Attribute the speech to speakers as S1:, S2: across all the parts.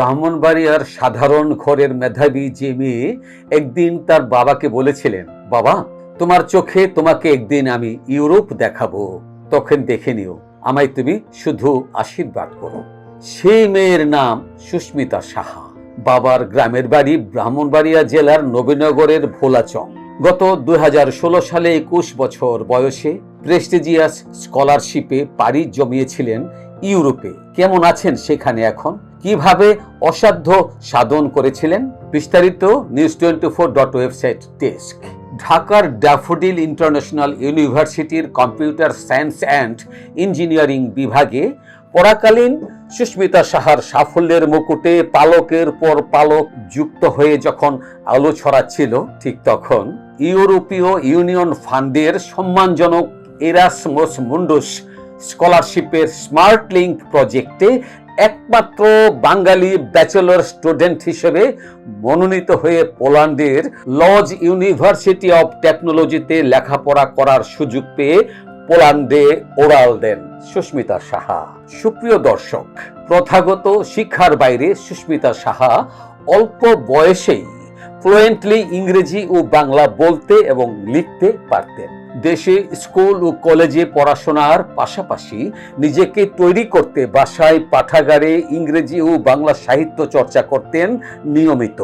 S1: ব্রাহ্মণবাড়িয়ার সাধারণ ঘরের মেধাবী যে মেয়ে একদিন তার বাবাকে বলেছিলেন বাবা তোমার চোখে তোমাকে একদিন আমি ইউরোপ দেখাবো তখন দেখে নিও আমায় তুমি শুধু আশীর্বাদ করো সেই মেয়ের নাম সুস্মিতা সাহা বাবার গ্রামের বাড়ি ব্রাহ্মণবাড়িয়া জেলার নবীনগরের ভোলাচং গত দুই সালে একুশ বছর বয়সে প্রেস্টিজিয়াস স্কলারশিপে পাড়ি জমিয়েছিলেন ইউরোপে কেমন আছেন সেখানে এখন কিভাবে অসাধ্য সাধন করেছিলেন বিস্তারিত news twenty four dot website desk ঢাকার ড্যাফোডিল ইন্টারন্যাশনাল ইউনিভার্সিটির কম্পিউটার সায়েন্স অ্যান্ড ইঞ্জিনিয়ারিং বিভাগে পরাকালীন সুস্মিতা সাহার সাফল্যের মুকুটে পালকের পর পালক যুক্ত হয়ে যখন আলো ছড়াচ্ছিল ঠিক তখন ইউরোপীয় ইউনিয়ন ফান্ডের সম্মানজনক এরাসমোস মুন্ডুস স্কলারশিপের স্মার্ট লিঙ্ক প্রজেক্টে একমাত্র বাঙালি ব্যাচেলর স্টুডেন্ট হিসেবে মনোনীত হয়ে পোল্যান্ডের লজ ইউনিভার্সিটি অব টেকনোলজিতে লেখাপড়া করার সুযোগ পেয়ে পোল্যান্ডে ওরাল দেন সুস্মিতা সাহা সুপ্রিয় দর্শক প্রথাগত শিক্ষার বাইরে সুস্মিতা সাহা অল্প বয়সেই ফ্লুয়েন্টলি ইংরেজি ও বাংলা বলতে এবং লিখতে পারতেন দেশে স্কুল ও কলেজে পড়াশোনার পাশাপাশি নিজেকে তৈরি করতে বাসায় পাঠাগারে ইংরেজি ও বাংলা সাহিত্য চর্চা করতেন নিয়মিত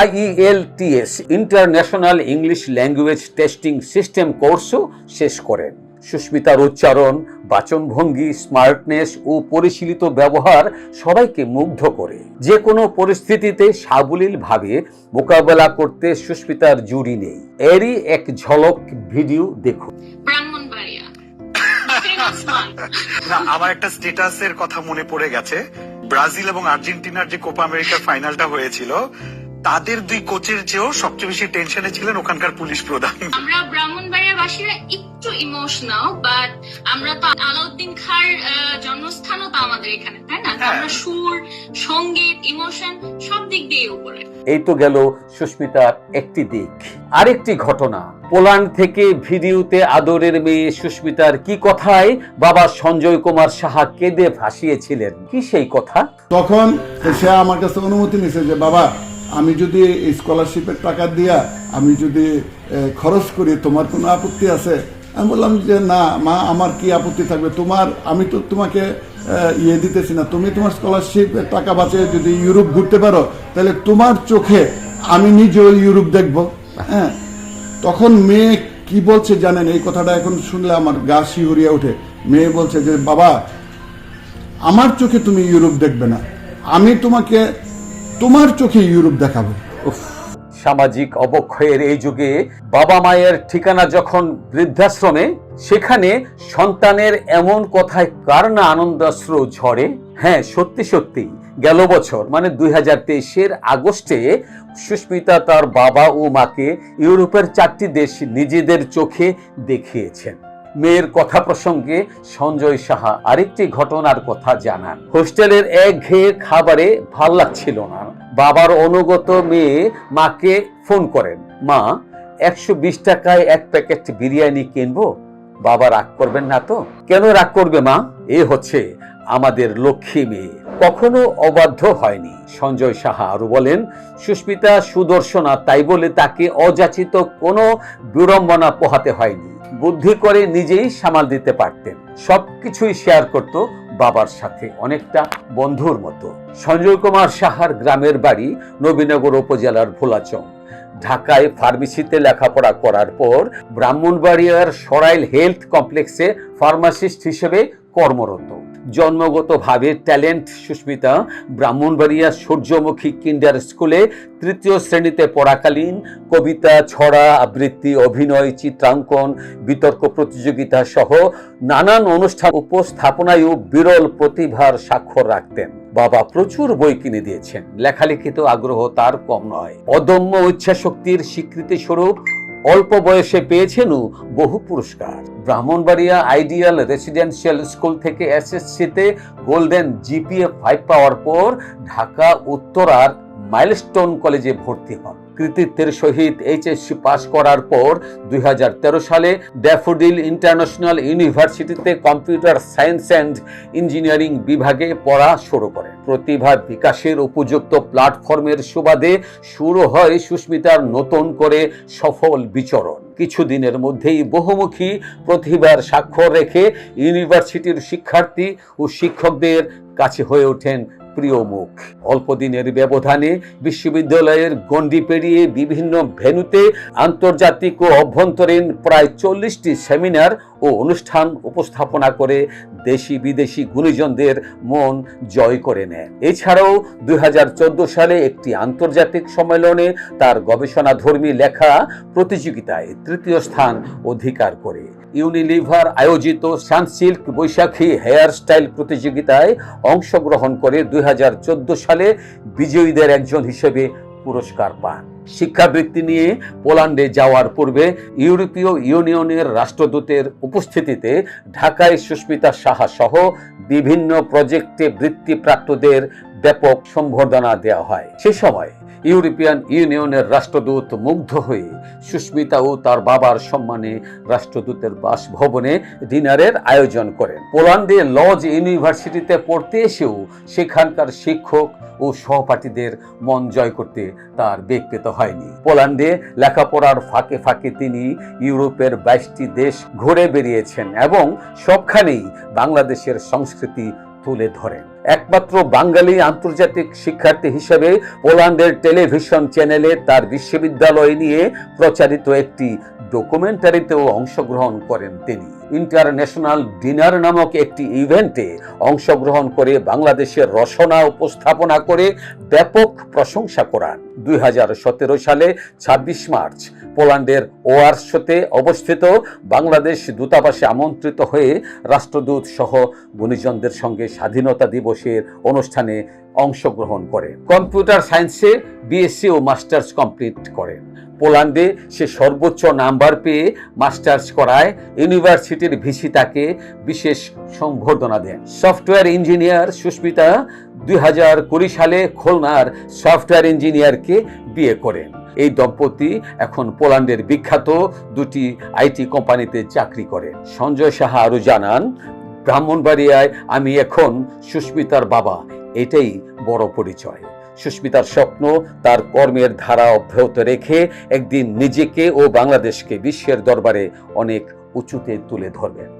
S1: IELTS international English language testing system কোর্সও শেষ করেন সুস্মিতার উচ্চারণ বাচনভঙ্গি স্মার্টনেস ও পরিশীলিত ব্যবহার সবাইকে মুগ্ধ করে যে কোনো পরিস্থিতিতে সাবলীলভাবে মোকাবেলা করতে সুস্মিতার জুড়ি নেই এরই এক ঝলক ভিডিও দেখুন
S2: না আমার একটা স্টেটাসের কথা মনে পড়ে গেছে ব্রাজিল এবং আর্জেন্টিনার যে কোপা আমেরিকার ফাইনালটা হয়েছিল তাদের দুই কোচের চেয়েও সবচেয়ে বেশি টেনশনে ছিলেন ওখানকার পুলিশ প্রধান
S3: আমরা ব্রাহ্মণবাড়িয়াবাসীরা একটু ইমোশনাল বাট আমরা তো আলাউদ্দিন খার জন্মস্থানও তো আমাদের এখানে তাই না হ্যাঁ। আমরা সুর সঙ্গীত ইমোশন সব দিক দিয়ে উপরে
S1: এই তো গেল সুস্মিতার একটি দিক আরেকটি ঘটনা পোল্যান্ড থেকে ভিডিওতে আদরের মেয়ে সুস্মিতার কি কথায় বাবা সঞ্জয় কুমার সাহা কেঁদে ভাসিয়েছিলেন কি সেই কথা
S4: তখন সে আমার কাছে অনুমতি নিছে যে বাবা আমি যদি এই স্কলারশিপের টাকা দিয়া আমি যদি খরচ করি তোমার কোনো আপত্তি আছে আমি বললাম যে না মা আমার কি আপত্তি থাকবে তোমার আমি তো তোমাকে ইয়ে দিতেছি না তুমি তোমার স্কলারশিপের টাকা বাঁচিয়ে যদি ইউরোপ ঘুরতে পারো তাহলে তোমার চোখে আমি নিজেও ইউরোপ দেখব হ্যাঁ তখন মেয়ে কি বলছে জানেন এই কথাটা এখন শুনলে আমার গা শিহরিয়া ওঠে মেয়ে বলছে যে বাবা আমার চোখে তুমি ইউরোপ দেখবে না আমি তোমাকে তোমার চোখে ইউরোপ দেখাবে
S1: সামাজিক অবক্ষয়ের এই যুগে বাবা মায়ের ঠিকানা যখন বৃদ্ধাশ্রমে সেখানে সন্তানের এমন কথায় কার না আনন্দাশ্র ঝরে হ্যাঁ সত্যি সত্যি গেল বছর মানে দুই হাজার তেইশের আগস্টে সুস্মিতা তার বাবা ও মাকে ইউরোপের চারটি দেশ নিজেদের চোখে দেখিয়েছেন মেয়ের কথা প্রসঙ্গে সঞ্জয় সাহা আরেকটি ঘটনার কথা জানান হোস্টেলের এক ঘেয়ে খাবারে ভাল লাগছিল না বাবার অনুগত মেয়ে মাকে ফোন করেন মা একশো বিশ টাকায় এক প্যাকেট বিরিয়ানি কিনবো বাবা রাগ করবেন না তো কেন রাগ করবে মা এ হচ্ছে আমাদের লক্ষ্মী মেয়ে কখনো অবাধ্য হয়নি সঞ্জয় সাহা আরো বলেন সুস্মিতা সুদর্শনা তাই বলে তাকে অযাচিত কোনো বিড়ম্বনা পোহাতে হয়নি বুদ্ধি করে নিজেই সামাল দিতে পারতেন সব কিছুই শেয়ার করত বাবার সাথে অনেকটা বন্ধুর মতো সঞ্জয় কুমার সাহার গ্রামের বাড়ি নবীনগর উপজেলার ভোলাচং ঢাকায় ফার্মেসিতে লেখাপড়া করার পর ব্রাহ্মণবাড়িয়ার সরাইল হেলথ কমপ্লেক্সে ফার্মাসিস্ট হিসেবে কর্মরত জন্মগতভাবে ট্যালেন্ট সুস্মিতা ব্রাহ্মণবাড়িয়া সূর্যমুখী কিন্ডার স্কুলে তৃতীয় শ্রেণীতে পড়াকালীন কবিতা ছড়া আবৃত্তি অভিনয় চিত্রাঙ্কন বিতর্ক প্রতিযোগিতা সহ নানান অনুষ্ঠান উপস্থাপনায়ও বিরল প্রতিভার স্বাক্ষর রাখতেন বাবা প্রচুর বই কিনে দিয়েছেন লেখালেখিত আগ্রহ তার কম নয় অদম্য ইচ্ছাশক্তির স্বীকৃতি স্বরূপ অল্প বয়সে পেয়েছেন বহু পুরস্কার ব্রাহ্মণবাড়িয়া আইডিয়াল রেসিডেন্সিয়াল স্কুল থেকে এসএসসিতে গোল্ডেন জিপিএ ফাইভ পাওয়ার পর ঢাকা উত্তরার মাইলস্টোন কলেজে ভর্তি হন কৃতিত্বের সহিত এইচএসসি পাশ করার পর দুই সালে ড্যাফোডিল ইন্টারন্যাশনাল ইউনিভার্সিটিতে কম্পিউটার সায়েন্স অ্যান্ড ইঞ্জিনিয়ারিং বিভাগে পড়া শুরু করেন প্রতিভা বিকাশের উপযুক্ত প্ল্যাটফর্মের সুবাদে শুরু হয় সুস্মিতার নতুন করে সফল বিচরণ কিছুদিনের মধ্যেই বহুমুখী প্রতিভার স্বাক্ষর রেখে ইউনিভার্সিটির শিক্ষার্থী ও শিক্ষকদের কাছে হয়ে ওঠেন প্রিয় মুখ অল্পদিনের ব্যবধানে বিশ্ববিদ্যালয়ের গণ্ডি পেরিয়ে বিভিন্ন ভেনুতে আন্তর্জাতিক ও অভ্যন্তরীণ প্রায় চল্লিশটি সেমিনার ও অনুষ্ঠান উপস্থাপনা করে দেশি বিদেশি গুণীজনদের মন জয় করে নেয় এছাড়াও দুই সালে একটি আন্তর্জাতিক সম্মেলনে তার গবেষণাধর্মী লেখা প্রতিযোগিতায় তৃতীয় স্থান অধিকার করে ইউনিলিভার আয়োজিত সানসিল্ক বৈশাখী হেয়ার স্টাইল প্রতিযোগিতায় অংশগ্রহণ করে দুই সালে বিজয়ীদের একজন হিসেবে পুরস্কার পান শিক্ষাবৃত্তি নিয়ে পোল্যান্ডে যাওয়ার পূর্বে ইউরোপীয় ইউনিয়নের রাষ্ট্রদূতের উপস্থিতিতে ঢাকায় সুস্মিতা সাহা সহ বিভিন্ন প্রজেক্টে বৃত্তিপ্রাপ্তদের ব্যাপক সম্বর্ধনা দেওয়া হয় সে সময় ইউরোপিয়ান ইউনিয়নের রাষ্ট্রদূত মুগ্ধ হয়ে সুস্মিতা ও তার বাবার সম্মানে রাষ্ট্রদূতের বাসভবনে ডিনারের আয়োজন করেন পোল্যান্ডে লজ ইউনিভার্সিটিতে পড়তে এসেও সেখানকার শিক্ষক ও সহপাঠীদের মন জয় করতে তার বেগ পেতে হয়নি পোল্যান্ডে লেখাপড়ার ফাঁকে ফাঁকে তিনি ইউরোপের বাইশটি দেশ ঘুরে বেরিয়েছেন এবং সবখানেই বাংলাদেশের সংস্কৃতি তুলে ধরেন একমাত্র বাঙালি আন্তর্জাতিক শিক্ষার্থী হিসেবে পোল্যান্ডের টেলিভিশন চ্যানেলে তার বিশ্ববিদ্যালয় নিয়ে প্রচারিত একটি ডকুমেন্টারিতেও অংশগ্রহণ করেন তিনি ইন্টারন্যাশনাল ডিনার নামক একটি ইভেন্টে অংশগ্রহণ করে বাংলাদেশের রচনা উপস্থাপনা করে ব্যাপক প্রশংসা করান দুই সালে ২৬ মার্চ পোল্যান্ডের ওয়ার্সতে অবস্থিত বাংলাদেশ দূতাবাসে আমন্ত্রিত হয়ে রাষ্ট্রদূত সহ গুণীজনদের সঙ্গে স্বাধীনতা দিবস দিবসের অনুষ্ঠানে অংশগ্রহণ করে কম্পিউটার সায়েন্সে বিএসসি ও মাস্টার্স কমপ্লিট করেন পোল্যান্ডে সে সর্বোচ্চ নাম্বার পেয়ে মাস্টার্স করায় ইউনিভার্সিটির ভিসি তাকে বিশেষ সম্বর্ধনা দেন সফটওয়্যার ইঞ্জিনিয়ার সুস্মিতা দুই সালে খুলনার সফটওয়্যার ইঞ্জিনিয়ারকে বিয়ে করেন এই দম্পতি এখন পোল্যান্ডের বিখ্যাত দুটি আইটি কোম্পানিতে চাকরি করে সঞ্জয় সাহা আরও জানান ব্রাহ্মণবাড়িয়ায় আমি এখন সুস্মিতার বাবা এটাই বড় পরিচয় সুস্মিতার স্বপ্ন তার কর্মের ধারা অব্যাহত রেখে একদিন নিজেকে ও বাংলাদেশকে বিশ্বের দরবারে অনেক উঁচুতে তুলে ধরবেন